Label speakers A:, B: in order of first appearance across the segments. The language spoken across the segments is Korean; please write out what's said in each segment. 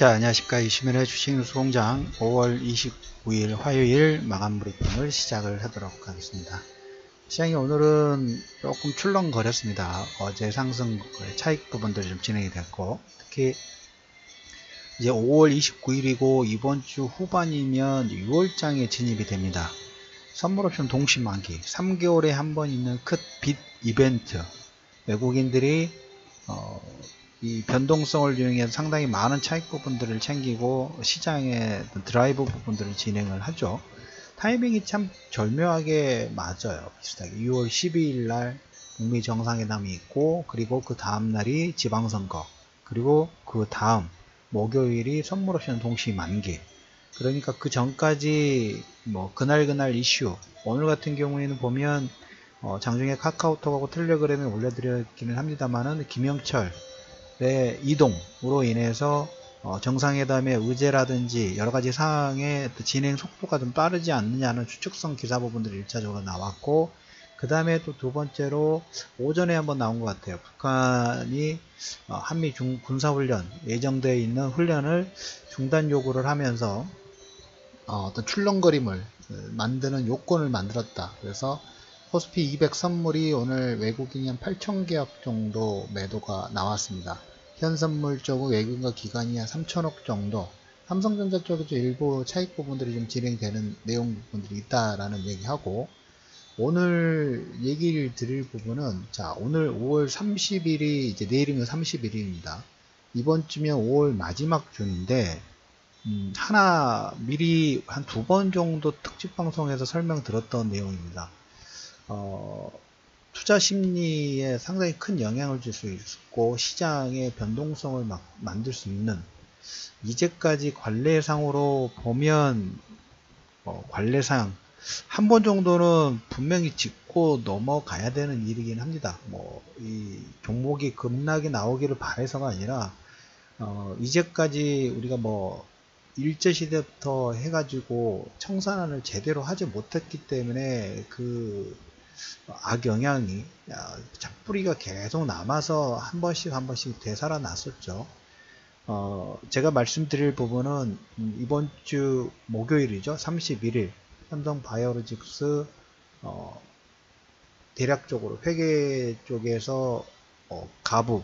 A: 자, 안녕하십니까. 이시면의 주식뉴스 공장 5월 29일 화요일 마감 브리핑을 시작을 하도록 하겠습니다. 시장이 오늘은 조금 출렁거렸습니다. 어제 상승 차익 부분들이 좀 진행이 됐고, 특히 이제 5월 29일이고 이번 주 후반이면 6월장에 진입이 됩니다. 선물옵션 동시 만기 3개월에 한 번 있는 큰빛 이벤트 외국인들이 어, 이 변동성을 이용해서 상당히 많은 차익 부분들을 챙기고 시장의 드라이브 부분들을 진행을 하죠. 타이밍이 참 절묘하게 맞아요. 비슷하게 6월 12일 날 북미 정상회담이 있고 그리고 그 다음 날이 지방선거 그리고 그 다음 목요일이 선물옵션 동시 만기 그러니까 그 전까지 뭐 그날 그날 이슈 오늘 같은 경우에는 보면 어 장중에 카카오톡하고 텔레그램에 올려드렸기는 합니다만은 김영철 의 이동으로 인해서 어, 정상회담의 의제라든지 여러 가지 사항의 진행 속도가 좀 빠르지 않느냐는 추측성 기사 부분들이 1차적으로 나왔고 그 다음에 또 두 번째로 오전에 한번 나온 것 같아요. 북한이 어, 한미 중 군사훈련 예정되어 있는 훈련을 중단 요구를 하면서 어, 떤 출렁거림을 만드는 요건을 만들었다. 그래서 코스피 200 선물이 오늘 외국인이 한 8,000개업 정도 매도가 나왔습니다. 현선물 쪽은 외국인과 기관이 한 3천억 정도 삼성전자 쪽에도 일부 차익 부분들이 좀 진행되는 내용 부분들이 있다라는 얘기하고 오늘 얘기를 드릴 부분은 자 오늘 5월 30일이 이제 내일이면 31일입니다. 이번 주면 5월 마지막 주인데 음, 하나 미리 한 두 번 정도 특집 방송에서 설명 들었던 내용입니다. 어, 투자 심리에 상당히 큰 영향을 줄 수 있고 시장의 변동성을 막 만들 수 있는 이제까지 관례상으로 보면 어, 관례상 한 번 정도는 분명히 짚고 넘어가야 되는 일이긴 합니다. 뭐 이 종목이 급락이 나오기를 바래서가 아니라 어, 이제까지 우리가 뭐 일제시대부터 해가지고 청산안을 제대로 하지 못했기 때문에 그 악영향이 잡뿌리가 계속 남아서 한 번씩 한 번씩 되살아났었죠. 어, 제가 말씀드릴 부분은 이번 주 목요일이죠. 31일 삼성 바이오로직스 어, 대략적으로 회계 쪽에서 어, 가부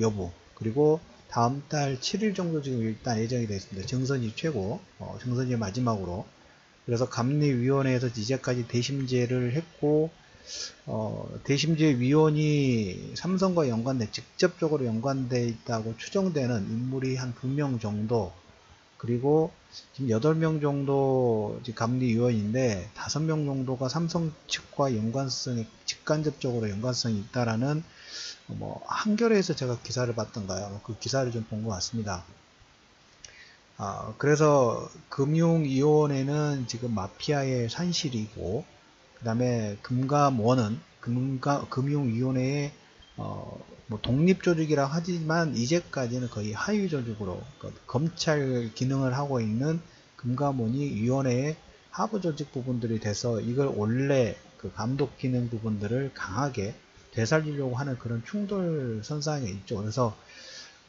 A: 여부 그리고 다음 달 7일 정도 지금 일단 예정이 되어 있습니다. 정선이 최고, 어, 정선이 마지막으로. 그래서 감리위원회에서 이제까지 대심제를 했고, 어, 대심제 위원이 삼성과 연관돼 직접적으로 연관돼 있다고 추정되는 인물이 한두명 정도 그리고 지금 8명 정도 감리위원인데 5명 정도가 삼성 측과 연관성이 직간접적으로 연관성이 있다라는 뭐 한겨레에서 제가 기사를 봤던가요? 그 기사를 좀 본 것 같습니다. 아, 그래서 금융위원회는 지금 마피아의 산실이고 그 다음에 금감원은 금가, 금융위원회의 어, 뭐 독립조직이라 하지만 이제까지는 거의 하위 조직으로 그 검찰 기능을 하고 있는 금감원이 위원회의 하부 조직 부분들이 돼서 이걸 원래 그 감독 기능 부분들을 강하게 되살리려고 하는 그런 충돌 선상에 있죠. 그래서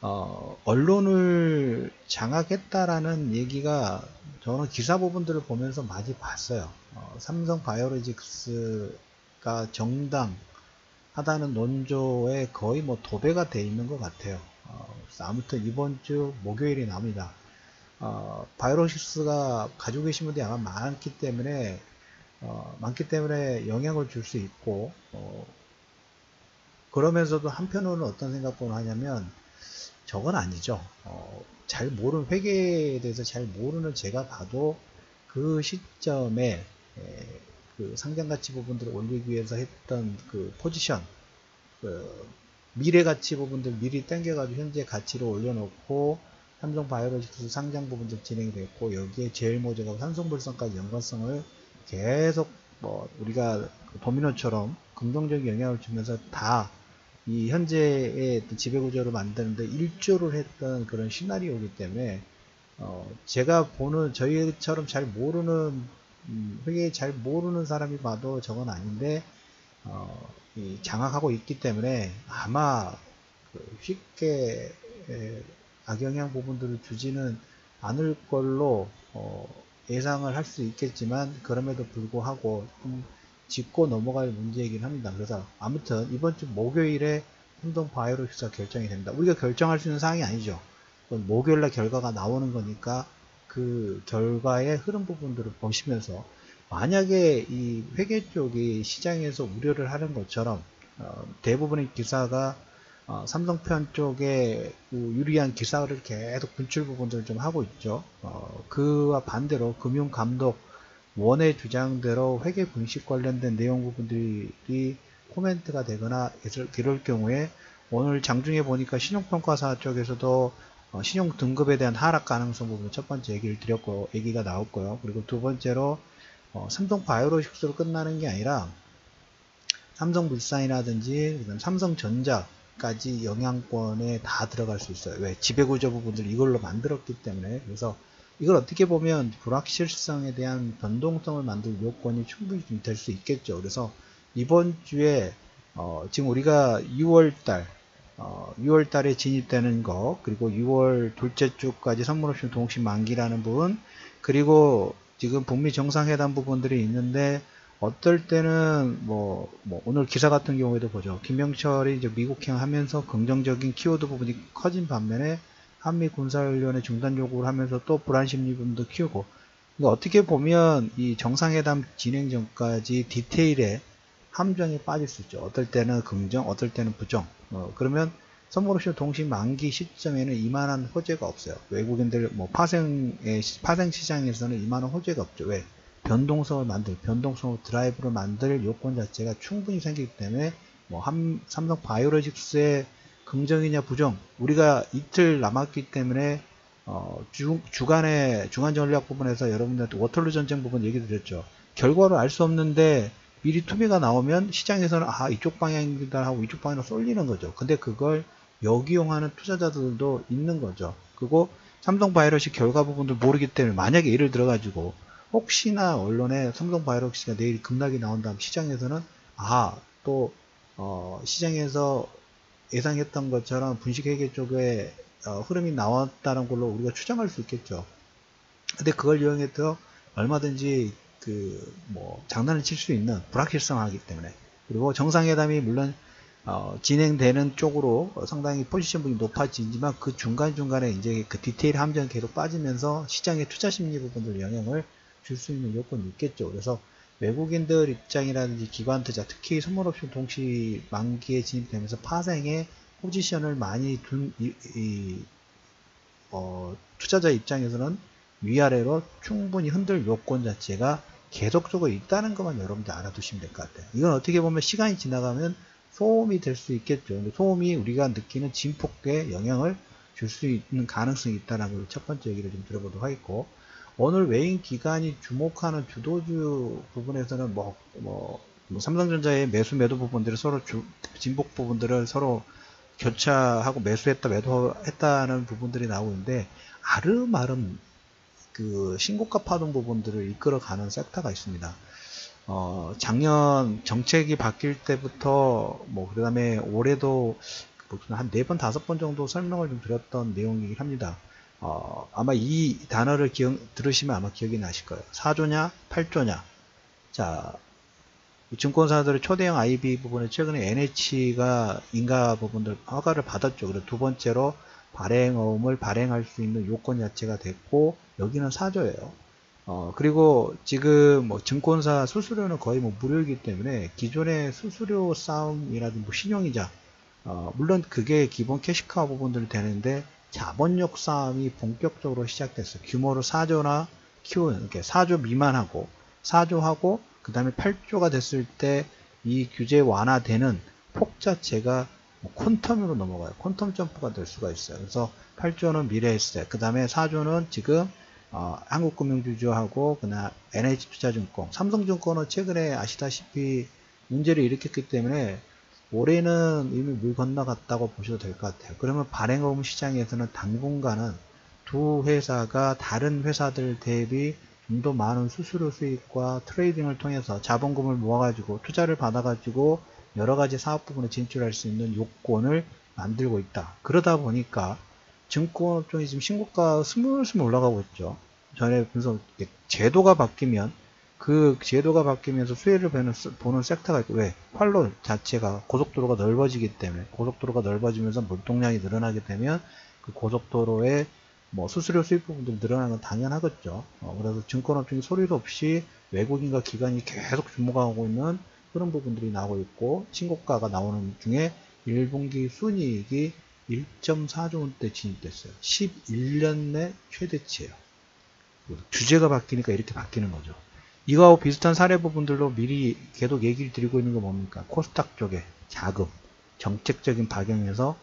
A: 어, 언론을 장악했다라는 얘기가 저는 기사 부분들을 보면서 많이 봤어요. 어, 삼성 바이오로직스가 정당하다는 논조에 거의 뭐 도배가 돼 있는 것 같아요. 어, 아무튼 이번 주 목요일이 나옵니다. 어, 바이오로직스가 가지고 계신 분들이 아마 많기 때문에 어, 많기 때문에 영향을 줄 수 있고 어, 그러면서도 한편으로는 어떤 생각을 하냐면 저건 아니죠. 어, 잘 모르는 회계에 대해서 잘 모르는 제가 봐도 그 시점에 에, 그 상장 가치 부분들을 올리기 위해서 했던 그 포지션, 그 미래 가치 부분들 미리 땡겨가지고 현재 가치를 올려놓고 삼성 바이오로직스 상장 부분들 진행이 됐고 여기에 제일 모자가 삼성불성까지 연관성을 계속 뭐 우리가 그 도미노처럼 긍정적인 영향을 주면서 다 이 현재의 지배구조를 만드는데 일조를 했던 그런 시나리오이기 때문에 어 제가 보는 저희처럼 잘 모르는 음 회계 잘 모르는 사람이 봐도 저건 아닌데 어 장악하고 있기 때문에 아마 그 쉽게 악영향 부분들을 주지는 않을 걸로 어, 예상을 할 수 있겠지만 그럼에도 불구하고 좀 짚고 넘어갈 문제이긴 합니다. 그래서 아무튼 이번 주 목요일에 행동 바이오로 식사 결정이 됩니다. 우리가 결정할 수 있는 사항이 아니죠. 목요일날 결과가 나오는 거니까 그 결과의 흐름 부분들을 보시면서 만약에 이 회계 쪽이 시장에서 우려를 하는 것처럼 어, 대부분의 기사가 어, 삼성편 쪽에 그 유리한 기사를 계속 분출 부분들을 좀 하고 있죠. 어, 그와 반대로 금융감독 원의 주장대로 회계 분식 관련된 내용 부분들이 코멘트가 되거나 이럴 경우에 오늘 장중에 보니까 신용평가사 쪽에서도 어, 신용 등급에 대한 하락 가능성 부분 첫 번째 얘기를 드렸고 얘기가 나왔고요. 그리고 두 번째로 어, 삼성 바이오로식스로 끝나는 게 아니라 삼성물산이라든지 삼성전자까지 영향권에 다 들어갈 수 있어요. 왜? 지배구조 부분들 이걸로 만들었기 때문에 그래서 이걸 어떻게 보면 불확실성에 대한 변동성을 만들 요건이 충분히 될 수 있겠죠. 그래서 이번 주에 어, 지금 우리가 6월달 어, 6월 달에 진입되는 거, 그리고 6월 둘째 주까지 선물옵션 동시 만기라는 부분, 그리고 지금 북미 정상회담 부분들이 있는데, 어떨 때는 뭐, 뭐 오늘 기사 같은 경우에도 보죠. 김명철이 이제 미국행 하면서 긍정적인 키워드 부분이 커진 반면에 한미 군사훈련의 중단 요구를 하면서 또 불안 심리 부분도 키우고, 그러니까 어떻게 보면 이 정상회담 진행 전까지 디테일에 함정에 빠질 수 있죠. 어떨 때는 긍정, 어떨 때는 부정. 어, 그러면 선물옵션 동시 만기 시점에는 이만한 호재가 없어요. 외국인들 뭐 파생의 파생 시장에서는 이만한 호재가 없죠. 왜? 변동성을 만들, 변동성을 드라이브를 만들 요건 자체가 충분히 생기기 때문에 뭐 한, 삼성 바이오로직스의 긍정이냐 부정 우리가 이틀 남았기 때문에 어, 주, 주간의 주간 전략 부분에서 여러분들한테 워털루 전쟁 부분 얘기 드렸죠. 결과를 알 수 없는데 미리 투비가 나오면 시장에서는 아 이쪽 방향이다 하고 이쪽 방향으로 쏠리는 거죠. 근데 그걸 역이용하는 투자자들도 있는 거죠. 그리고 삼성 바이러시 결과 부분들 모르기 때문에 만약에 예를 들어 가지고 혹시나 언론에 삼성 바이러시가 내일 급락이 나온 다음 시장에서는 아또 어, 시장에서 예상했던 것처럼 분식회계 쪽에 어, 흐름이 나왔다는 걸로 우리가 추정할 수 있겠죠. 근데 그걸 이용해서 얼마든지 그 뭐 장난을 칠 수 있는 불확실성하기 때문에 그리고 정상회담이 물론 어, 진행되는 쪽으로 상당히 포지션 분이 높아지지만 그 중간중간에 이제 그 디테일 함정 계속 빠지면서 시장의 투자 심리 부분들 영향을 줄 수 있는 요건이 있겠죠. 그래서 외국인들 입장이라든지 기관 투자, 특히 선물옵션 동시 만기에 진입되면서 파생에 포지션을 많이 둔 이, 이, 어, 투자자 입장에서는 위아래로 충분히 흔들 요건 자체가 계속적으로 있다는 것만 여러분들 알아두시면 될 것 같아요. 이건 어떻게 보면 시간이 지나가면 소음이 될 수 있겠죠. 근데 소음이 우리가 느끼는 진폭에 영향을 줄 수 있는 가능성이 있다는 걸 첫 번째 얘기를 좀 들어보도록 하겠고 오늘 외인 기관이 주목하는 주도주 부분에서는 뭐, 뭐, 뭐 삼성전자의 매수 매도 부분들을 서로 주, 진폭 부분들을 서로 교차하고 매수했다 매도했다는 부분들이 나오는데 아름아름 그 신고가 파동 부분들을 이끌어가는 섹터가 있습니다. 어, 작년 정책이 바뀔 때부터 뭐 그다음에 올해도 한 네 번 다섯 번 정도 설명을 좀 드렸던 내용이긴 합니다. 어, 아마 이 단어를 기억, 들으시면 아마 기억이 나실 거예요. 4조냐, 8조냐. 자, 증권사들의 초대형 IB 부분에 최근에 NH가 인가 부분들 허가를 받았죠. 그리고 두 번째로 발행어음을 발행할 수 있는 요건 자체가 됐고 여기는 사조예요. 어, 그리고 지금 뭐 증권사 수수료는 거의 뭐 무료이기 때문에 기존의 수수료 싸움이라든지 뭐 신용이자 어, 물론 그게 기본 캐시카우 부분들 되는데 자본력 싸움이 본격적으로 시작됐어요. 규모로 4조나 키우는 이렇게 4조 미만하고 4조하고 그 다음에 8조가 됐을 때 이 규제 완화되는 폭 자체가 뭐 퀀텀으로 넘어가요. 퀀텀 점프가 될 수가 있어요. 그래서 8조는 미래에셋, 그 다음에 4조는 지금 어, 한국금융주주하고 그나 NH투자증권, 삼성증권은 최근에 아시다시피 문제를 일으켰기 때문에 올해는 이미 물 건너갔다고 보셔도 될 것 같아요. 그러면 발행어음 시장에서는 당분간은 두 회사가 다른 회사들 대비 좀 더 많은 수수료 수익과 트레이딩을 통해서 자본금을 모아가지고 투자를 받아가지고 여러 가지 사업 부분에 진출할 수 있는 요건을 만들고 있다. 그러다 보니까 증권업종이 지금 신고가 스물스물 올라가고 있죠. 전에 분석 제도가 바뀌면 그 제도가 바뀌면서 수혜를 보는, 섹터가 있고 왜 활로 자체가 고속도로가 넓어지기 때문에 고속도로가 넓어지면서 물동량이 늘어나게 되면 그 고속도로의 뭐 수수료 수입 부분들이 늘어나는 건 당연하겠죠. 어, 그래서 증권업종이 소리도 없이 외국인과 기관이 계속 주목하고 있는 그런 부분들이 나오고 있고 신고가가 나오는 중에 1분기 순이익이 1.4조 원대 진입됐어요. 11년 내 최대치예요. 주제가 바뀌니까 이렇게 바뀌는 거죠. 이거하고 비슷한 사례 부분들로 미리 계속 얘기를 드리고 있는 거 뭡니까? 코스닥 쪽에 자금, 정책적인 박영에서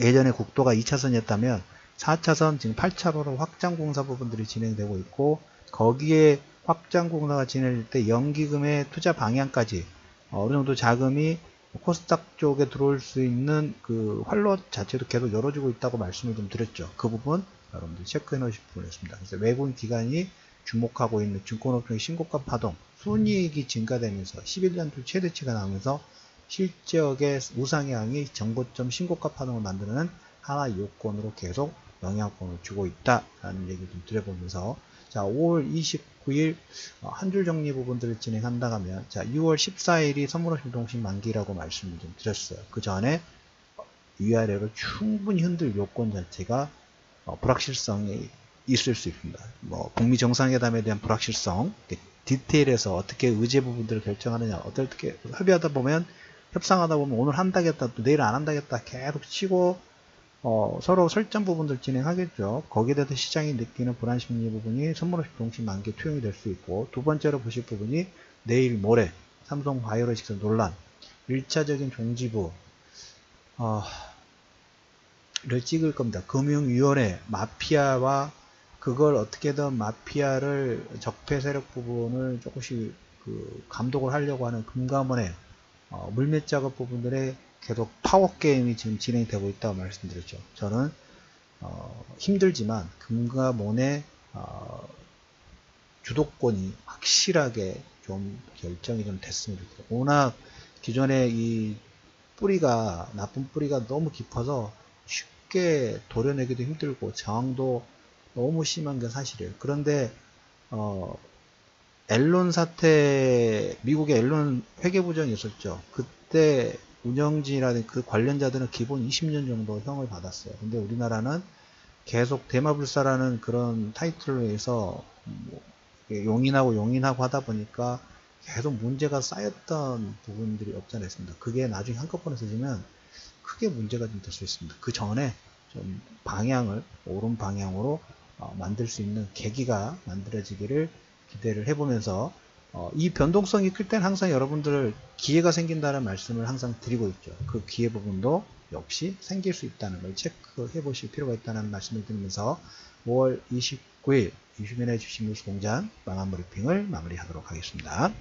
A: 예전에 국도가 2차선이었다면 4차선 지금 8차로로 확장 공사 부분들이 진행되고 있고 거기에 확장 공사가 진행될 때 연기금의 투자 방향까지 어느 정도 자금이 코스닥 쪽에 들어올 수 있는 그 활로 자체도 계속 열어주고 있다고 말씀을 좀 드렸죠. 그 부분 여러분들 체크해 놓으실 부분이었습니다. 그래서 외국인 기관이 주목하고 있는 증권업종의 신고가 파동, 순이익이 증가되면서 11년도 최대치가 나오면서 실적의 우상향이 정고점 신고가 파동을 만드는 하나의 요건으로 계속 영향권을 주고 있다라는 얘기를 좀 드려보면서 자 5월 29일 어, 한줄 정리 부분들을 진행한다 하면 자 6월 14일이 선물호실 동시 만기라고 말씀을 좀 드렸어요. 그 전에 위아래로 충분히 흔들 요건 자체가 어, 불확실성이 있을 수 있습니다. 뭐 북미 정상회담에 대한 불확실성, 디테일에서 어떻게 의제 부분들을 결정하느냐, 어떻게 협의하다 보면 협상하다 보면 오늘 한다겠다, 또 내일 안 한다겠다 계속 치고 어, 서로 설정 부분들 진행하겠죠. 거기에 대해서 시장이 느끼는 불안 심리 부분이 선물없이 동시 만기 투영이 될 수 있고 두 번째로 보실 부분이 내일 모레 삼성 바이오로직스 논란 1차적인 종지부 어, 를 찍을 겁니다. 금융위원회 마피아와 그걸 어떻게든 마피아를 적폐 세력 부분을 조금씩 그 감독을 하려고 하는 금감원의 어, 물밑 작업 부분들에 계속 파워 게임이 지금 진행되고 있다고 말씀드렸죠. 저는 어, 힘들지만 금감원의 어, 주도권이 확실하게 좀 결정이 좀 됐으면 좋겠어요. 워낙 기존에 이 뿌리가 나쁜 뿌리가 너무 깊어서 쉽게 도려내기도 힘들고 저항도 너무 심한 게 사실이에요. 그런데 어, 앨런 사태 미국의 앨런 회계부정이 있었죠. 그때 운영진이라든 그 관련자들은 기본 20년 정도 형을 받았어요. 근데 우리나라는 계속 대마불사라는 그런 타이틀로 해서 뭐 용인하고 용인하고 하다 보니까 계속 문제가 쌓였던 부분들이 없지 않아 있습니다. 그게 나중에 한꺼번에 쓰지면 크게 문제가 좀 될 수 있습니다. 그 전에 좀 방향을 옳은 방향으로 어, 만들 수 있는 계기가 만들어지기를 기대를 해보면서 어, 이 변동성이 클 때는 항상 여러분들 기회가 생긴다는 말씀을 항상 드리고 있죠. 그 기회 부분도 역시 생길 수 있다는 걸 체크해 보실 필요가 있다는 말씀을 드리면서 5월 29일 이슈면의 주식 뉴스 공장 망한 브리핑을 마무리하도록 하겠습니다.